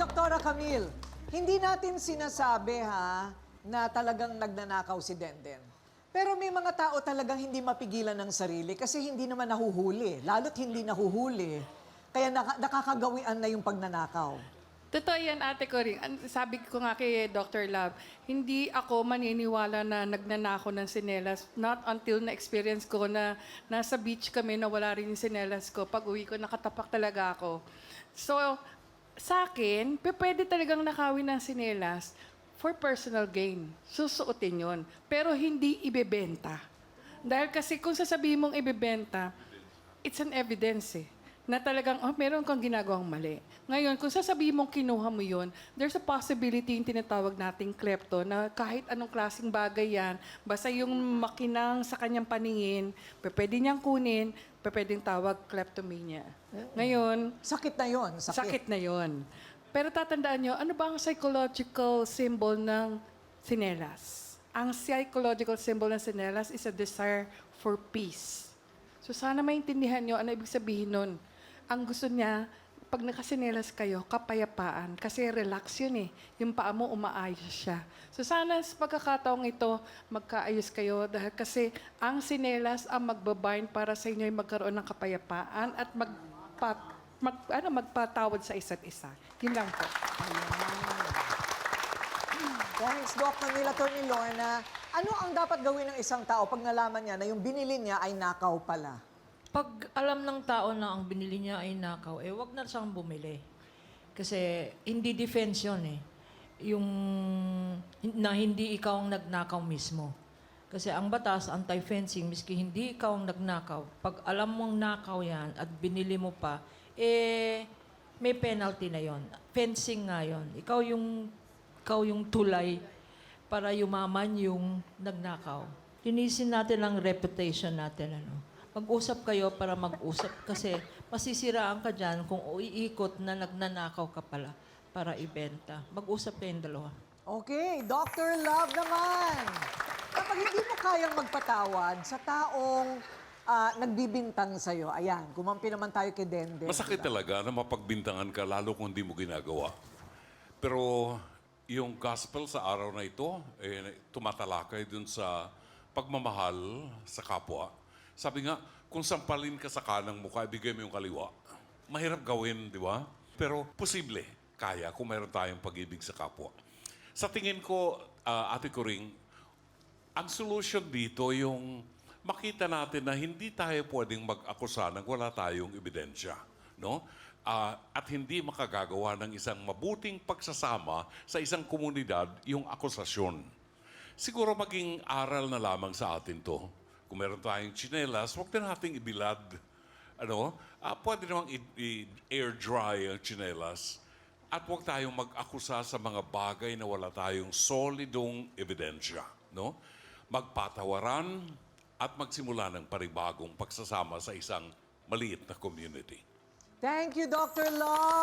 Doktora Camille, hindi natin sinasabi ha na talagang nagnanakaw si Denden. Pero may mga tao talagang hindi mapigilan ng sarili kasi hindi naman nahuhuli. Lalo't hindi nahuhuli. Kaya naka- nakakagawian na yung pagnanakaw. Totoo yan, ate ko Sabi ko nga kay Dr. Love, hindi ako maniniwala na nagnanako ng sinelas. Not until na-experience ko na nasa beach kami na wala rin yung sinelas ko. Pag uwi ko, nakatapak talaga ako. So, sa akin, pwede talagang nakawin ng sinelas for personal gain. Susuotin yon Pero hindi ibebenta. Dahil kasi kung sasabihin mong ibebenta, it's an evidence eh. Na talagang, oh, meron kang ginagawang mali. Ngayon, kung sasabihin mong kinuha mo yun, there's a possibility yung tinatawag nating klepto na kahit anong klaseng bagay yan, basta yung makinang sa kanyang paningin, pwede niyang kunin, pwedeng tawag kleptomania. Ngayon, Sakit na yon, sakit. sakit na yon. Pero tatandaan nyo, ano ba ang psychological symbol ng sinelas? Ang psychological symbol ng sinelas is a desire for peace. So sana maintindihan nyo ano ibig sabihin nun. Ang gusto niya, pag nakasinelas kayo, kapayapaan. Kasi relax yun eh. Yung paa mo, umaayos siya. So sana sa pagkakataong ito, magkaayos kayo. Dahil kasi ang sinelas ang magbabind para sa inyo ay magkaroon ng kapayapaan at magpa, mag, ano, magpatawad sa isa't isa. Yun lang po. Thanks, Doc Camille. Attorney Lorna, ano ang dapat gawin ng isang tao pag nalaman niya na yung binili niya ay nakaw pala? Pag alam ng tao na ang binili niya ay nakaw, eh wag na siyang bumili. Kasi hindi defense yun eh. Yung na hindi ikaw ang nagnakaw mismo. Kasi ang batas, anti-fencing, miski hindi ikaw ang nagnakaw, pag alam mong nakaw yan at binili mo pa, eh, may penalty na yon. Fencing nga yon. Ikaw yung, ikaw yung tulay para yumaman yung nagnakaw. Linisin natin ang reputation natin. Ano? Mag-usap kayo para mag-usap kasi masisiraan ka dyan kung iikot na nagnanakaw ka pala para ibenta. Mag-usap kayong dalawa. Okay, Dr. Love naman. Kapag hindi mo kayang magpatawad sa taong ah, nagbibintang sa'yo, ayan, kumampi naman tayo kay Dende. Masakit talaga na mapagbintangan ka lalo kung hindi mo ginagawa. Pero yung gospel sa araw na ito, eh, tumatalakay dun sa pagmamahal sa kapwa. Sabi nga, kung sampalin ka sa kanang mukha, ibigay mo yung kaliwa. Mahirap gawin, di ba? Pero posible, kaya kung meron tayong pag-ibig sa kapwa. Sa tingin ko, ah, Ate Coring, ang solution dito yung makita natin na hindi tayo pwedeng mag-akusa nang wala tayong ebidensya. No? Ah, at hindi makagagawa ng isang mabuting pagsasama sa isang komunidad yung akusasyon. Siguro maging aral na lamang sa atin to. Kung meron tayong tsinelas, huwag na nating ibilad. Ano? Ah, pwede namang i- i- air dry ang tsinelas. At huwag tayong mag-akusa sa mga bagay na wala tayong solidong ebidensya. No? Magpatawaran at magsimula ng paribagong pagsasama sa isang maliit na community. Thank you, Dr. Love.